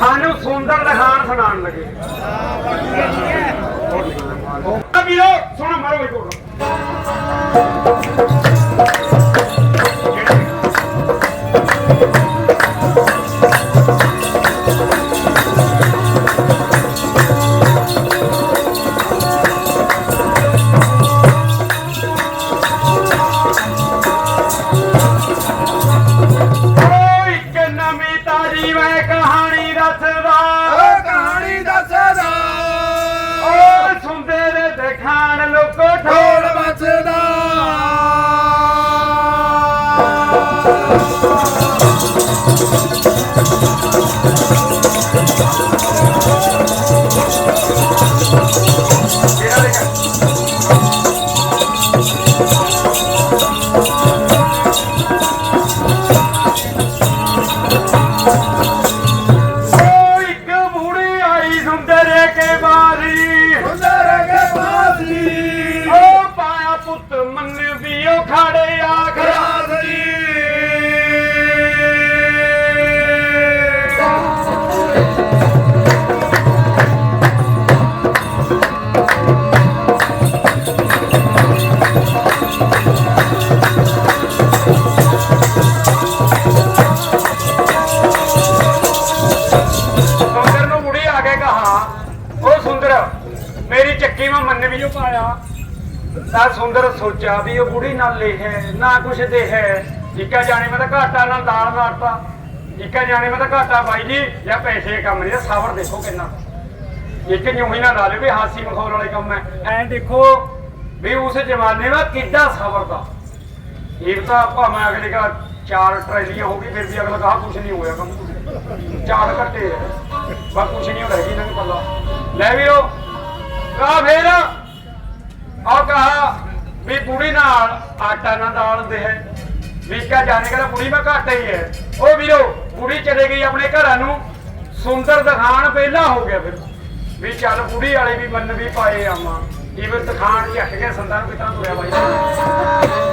ਸਾਨੂੰ ਸੁੰਦਰ ਦਿਖਾਣ ਸੁਣਾਉਣ ਲੱਗੇ। ਵੀਰੋ ਸੁਣੋ ਮਾਰੋ ਬਈ ਕੋਲ ਮੇਰੀ ਚੱਕੀ ਵੀ ਉਹ ਪਾਇਆ। ਤਾਂ ਸੁੰਦਰ ਸੋਚਿਆ ਵੀ ਉਹ ਬੁੜੀ ਨਾਲ ਲੈ ਨਾ ਕੁਛ ਦੇ ਇੱਕਾ ਜਾਣੇ ਮੈਂ ਤਾਂ ਘਾਟਾ ਨਾਲ ਦਾਲ ਮਾਰਤਾ। ਇੱਕਾ ਜਾਣੇ ਮੈਂ ਤਾਂ ਘਾਟਾ ਬਾਈ ਜੀ ਜਾਂ ਪੈਸੇ ਕੰਮ ਨਹੀਂ ਤਾਂ ਦੇਖੋ ਕਿੰਨਾ। ਇੱਕ ਨਿਉ ਹੀ ਨਾ ਲਾ ਵੀ ਹਾਸੀ ਮਖੌਲ ਵਾਲੇ ਕੰਮ ਹੈ। ਐਂ ਦੇਖੋ ਵੀ ਉਸ ਜ਼ਮਾਨੇ ਦਾ ਕਿੱਡਾ ਸਬਰ ਦਾ। ਇੱਕ ਤਾਂ ਭਾਵੇਂ ਅਗਲੇ ਘਰ ਚਾਰ ਟਰੈਲੀਆਂ ਹੋ ਗਈ ਫਿਰ ਵੀ ਅਗਲਾ ਕਹਾ ਕੁਛ ਨਹੀਂ ਹੋਇਆ ਕੰਮ। ਚਾਰ ਘੱਟੇ ਬਸ ਕੁਛ ਨਹੀਂ ਹੋ ਰਹੀ ਇਹਨਾਂ ਨੂੰ ਪੱਲਾ ਲੈ ਵੀਰੋ ਕਾ ਫੇਰ? ਆ ਕਹਾ ਵੀ ਬੁੜੀ ਨਾਲ ਆਟਾ ਨਾ ਦਾਲ ਹੈ ਵੀ ਕਿਆ ਜਾਣੇ ਕਰਾ ਬੁੜੀ ਮੈਂ ਘੱਟ ਹੀ ਹੈ। ਉਹ ਵੀਰੋ, ਬੁੜੀ ਚਲੇ ਗਈ ਆਪਣੇ ਘਰਾਂ ਨੂੰ। ਸੁੰਦਰ ਦਿਖਾਣ ਪਹਿਲਾਂ ਹੋ ਗਿਆ ਫਿਰ। ਵੀ ਚੱਲ ਬੁੜੀ ਵਾਲੇ ਵੀ ਮੰਨ ਵੀ ਪਾਏ ਆਵਾਂ ਜਿਵੇਂ ਦਿਖਾਣ ਝੱਟ ਕੇ ਸੰਦਾਂ ਨੂੰ ਤੁਰਿਆ ਬਾਈ।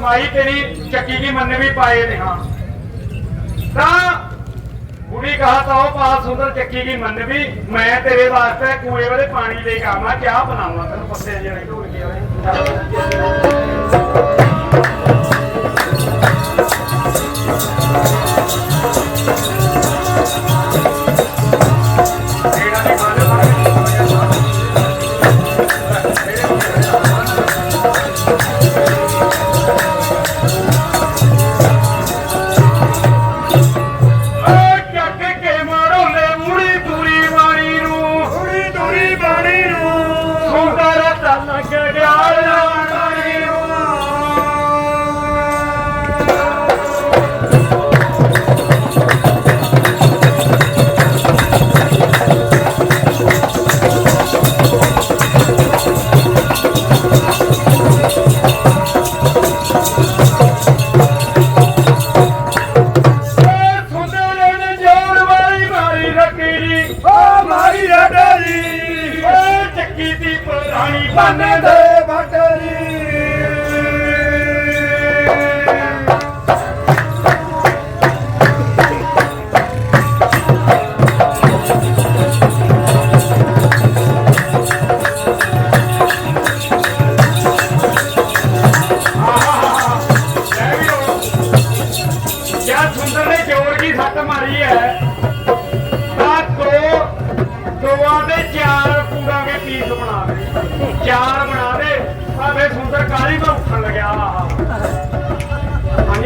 ਮਾਈ ਤੇਰੀ ਚੱਕੀ ਕੀ ਮੰਨੇ ਵੀ ਪਾਏ ਨੇ, ਹਾਂ। ਤਾਂ ਬੁੜੀ ਕਹਾ ਤਾ ਉਹ ਪਾ ਸੁੰਦਰ ਚੱਕੀ ਕੀ ਮੰਨ ਵੀ ਮੈਂ ਤੇਰੇ ਵਾਸਤੇ ਕੂਏ ਵਾਲੇ ਪਾਣੀ ਦੇ ਕੇ ਆਵਾਂ, ਚਾਹ ਬਣਾਵਾਂ, ਤੈਨੂੰ ਪੱਤੇ ਜਿਹੜੇ ਢੋਲ ਕੇ ਆਵੇ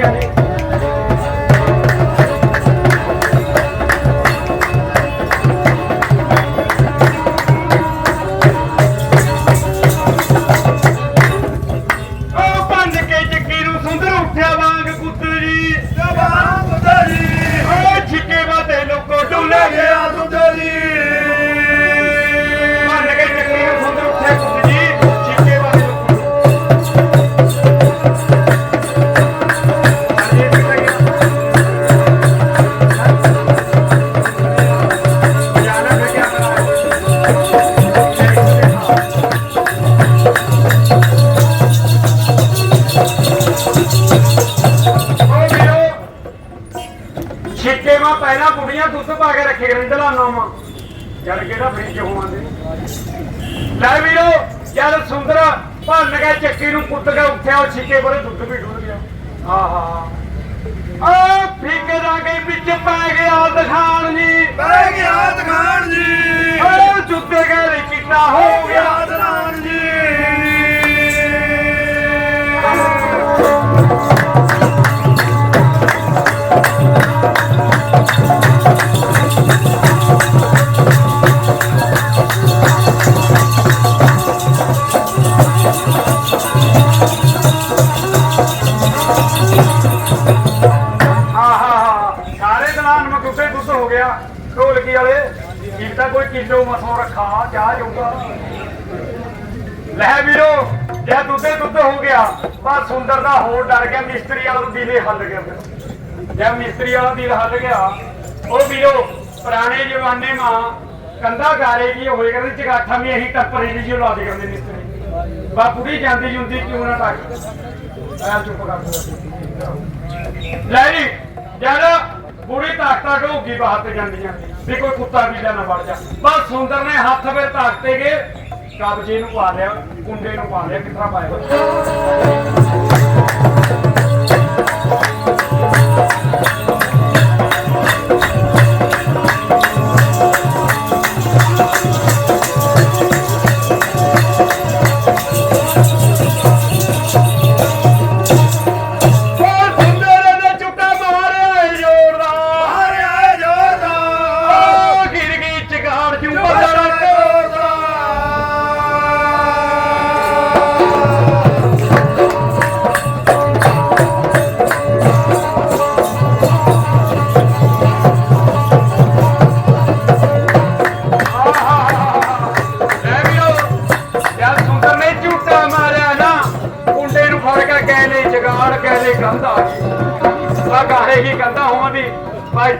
করে ਇੰਦਲਾ ਨਾਮਾ ਜਦ ਕਿਹੜਾ ਫਰੀਜ ਹੋਵਾਂਗੇ ਲੈ ਵੀਰੋ ਜਦ ਸੁੰਦਰ ਭੰਨ ਕੇ ਚੱਕੀ ਨੂੰ ਕੁੱਟ ਕੇ ਉੱਠਿਆ ਉਹ ਛਿੱਕੇ ਬਰੇ ਦੁੱਧ ਵੀ ਡੁੱਲ ਗਿਆ। ਆਹਾ। ਆ ਫੀਕੇ ਦਾ ਕੇ ਵਿੱਚ ਪੈ ਗਿਆ ਦਿਖਾਣ ਜੀ। ਬਹਿ ਗਿਆ ਦਖਾਨ ਜੀ। ਓ ਜੁੱਤੇ ਗਏ ਚਿੱਟਾ ਹੋ ਗਿਆ। ਦਖਾਨ ਜੀ। ਦੁੱਧ ਹੋ ਗਿਆ। ਢੋਲਕੀ ਵਾਲੇ ਕੀ ਤਾਂ ਕੋਈ ਕਿਲੋ ਮਸੋਂ ਰੱਖਾ ਜਾ ਜਾਊਗਾ ਲੈ ਵੀਰੋ ਜੇ ਦੁੱਧੇ ਦੁੱਧ ਹੋ ਗਿਆ, ਪਰ ਸੁੰਦਰ ਦਾ ਹੋਰ ਡਰ ਗਿਆ, ਮਿਸਤਰੀ ਵਾਲਾ ਤਾਂ ਦਿਲੇ ਹੱਲ ਗਿਆ। ਜੇ ਮਿਸਤਰੀ ਵਾਲਾ ਦਿਲ ਹੱਲ ਗਿਆ, ਉਹ ਵੀਰੋ, ਪੁਰਾਣੇ ਜ਼ਮਾਨੇ ਮਾਂ ਕੰਦਾ ਗਾਰੇ ਕੀ ਹੋਏ ਕਰਦੇ ਚਗਾਠਾਂ ਵੀ ਇਹੀ ਟੱਪਰੇ ਦੀ ਲਾ ਦੇ ਕਰਦੇ ਮਿਸਤਰੀ। ਬਾ ਪੂਰੀ ਜਾਂਦੀ ਜੁੰਦੀ ਕਿਉਂ ਨਾ ਟੱਕ। ਐ ਚੁੱਪ ਕਰ। ਲੈ ਜੀ, ਜਦ ਬੁੜੀ ਤਾਕਤਾਂ ਢੋਗੀ ਬਾਹਰ ਤੇ ਜਾਂਦੀਆਂ ਵੀ ਕੋਈ ਕੁੱਤਾ ਵੀ ਨਾ ਵੜ ਜਾ। ਬਸ ਸੁੰਦਰ ਨੇ ਹੱਥ ਫਿਰ ਤਾਕਤੇ ਗਏ। ਕਬਜੇ ਨੂੰ ਪਾ ਲਿਆ, ਕੁੰਡੇ ਨੂੰ ਪਾ ਲਿਆ ਕਿਤਰਾ ਪਾਇਆ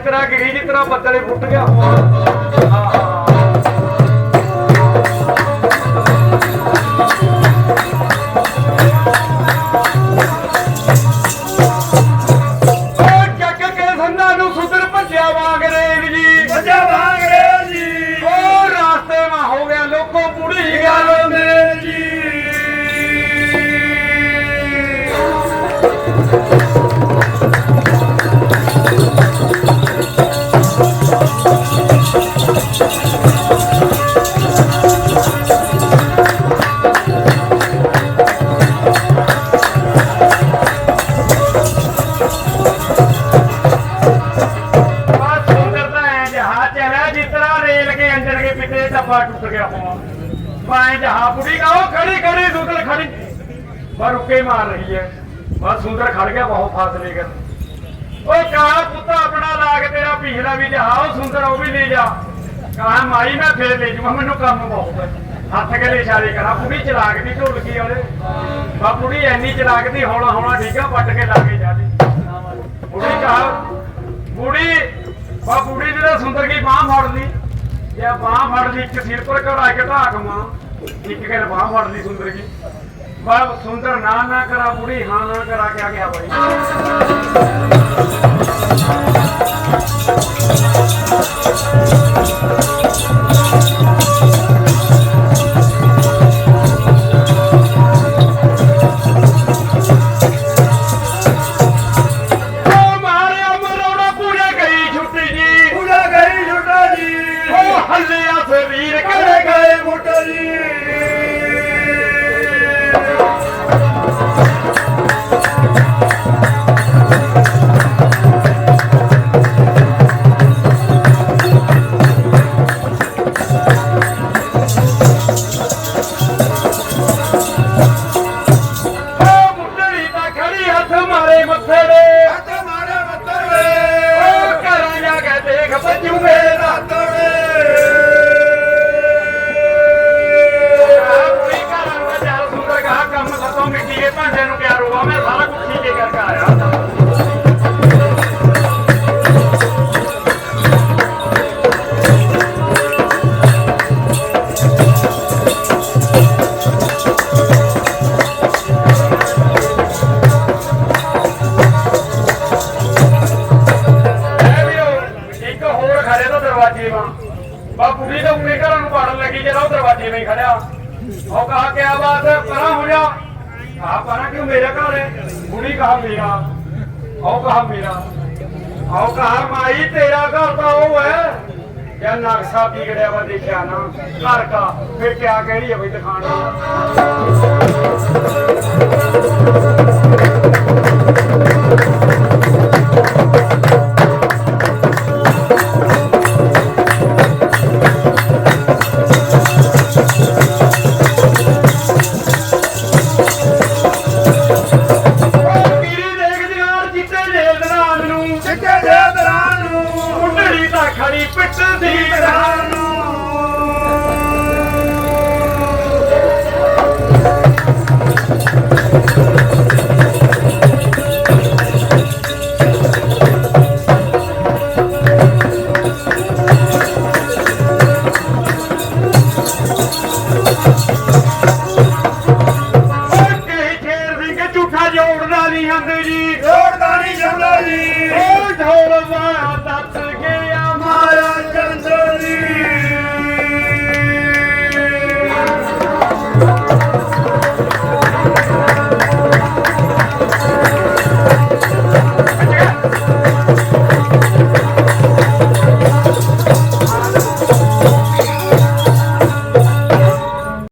ਤਰ੍ਹਾਂ ਗਿਰੀ ਜਿਸ ਤਰ੍ਹਾਂ ਬੱਦਲੇ ਫੁੱਟ ਗਿਆ। ਪਾਏ ਜਹਾ ਬੁੜੀ ਕਾ ਉਹ ਖੜੀ ਖੜੀ ਸੁੰਦਰ ਖੜੀ। ਬਸ ਰੁਕੇ ਮਾਰ ਰਹੀ ਹੈ। ਬਸ ਸੁੰਦਰ ਖੜ ਗਿਆ, ਬਹੁਤ ਫਾਸਲੇ ਕਰ ਉਹ ਕਹਾ ਪੁੱਤਾ ਆਪਣਾ ਲਾ ਕੇ ਤੇਰਾ ਪਿਛਲਾ ਵੀ ਜਹਾ ਉਹ ਸੁੰਦਰ, ਉਹ ਵੀ ਲੈ ਜਾ। ਕਹਾ ਮਾਈ ਮੈਂ, ਫੇਰ ਲੈ ਜਾਵਾਂ ਮੈਨੂੰ ਕੰਮ ਹੱਥ ਕੇ ਇਸ਼ਾਰੇ ਕਰਾ। ਪੂਰੀ ਚਲਾਕ ਦੀ ਢੋਲਕੀ ਵਾਲੇ ਬਾ ਪੂਰੀ ਐਨੀ ਚਲਾਕ ਦੀ ਹੌਲਾ ਹੌਲਾ ਠੀਕ ਆ, ਪੱਟ ਕੇ ਲਾ ਕੇ ਜਾ ਦੀ ਬੁੜੀ ਕਹਾ ਬੁੜੀ ਬਾ ਬੁੜੀ ਜਿਹੜਾ ਸੁੰਦਰ ਕੀ ਬਾਹ ਫੜ ਲਈ। ਜੇ ਬਾਹ ਫੜ ਲਈ, ਇੱਕ ਸਿਰ ਪਰ ਕਢਾ ਕੇ ਢਾਕ ਮਾਂ ਇੱਕ ਗੱਲ ਬਾਹ ਫੜਦੀ ਸੁੰਦਰ ਜੀ। ਬਾ ਸੁੰਦਰ ਨਾ ਨਾ ਕਰਾ ਬੁੜੀ, ਹਾਂ ਨਾ ਕਰਾ ਕੇ ਆ ਗਿਆ ਬਾਈ। ਉਹ ਰੋਵਾ ਮੈਂ ਸਾਰਾ ਕੁਝ ਠੀਕ ਹੀ ਕਰਕੇ ਆਇਆ। ਬਾਪੂ ਜੀ ਤਾਂ ਉਹਨੇ ਘਰਾਂ ਨੂੰ ਪਾੜਨ ਲੱਗੀ, ਜਿਹੜਾ ਉਹ ਦਰਵਾਜ਼ੇ 'ਤੇ ਖੜਿਆ ਉਹ ਕਹਾ ਕਿ ਆਵਾਜ਼ ਪਰਾਂ ਹੋ ਜਾ। कहा पारा क्यों मेरा घर है बुढ़ी कहा मेरा आओ कहा मेरा आओ कहा माई तेरा घर तो वो है क्या नक्शा बिगड़िया वा देखा ना घर का फिर क्या कहनी है भाई दिखाना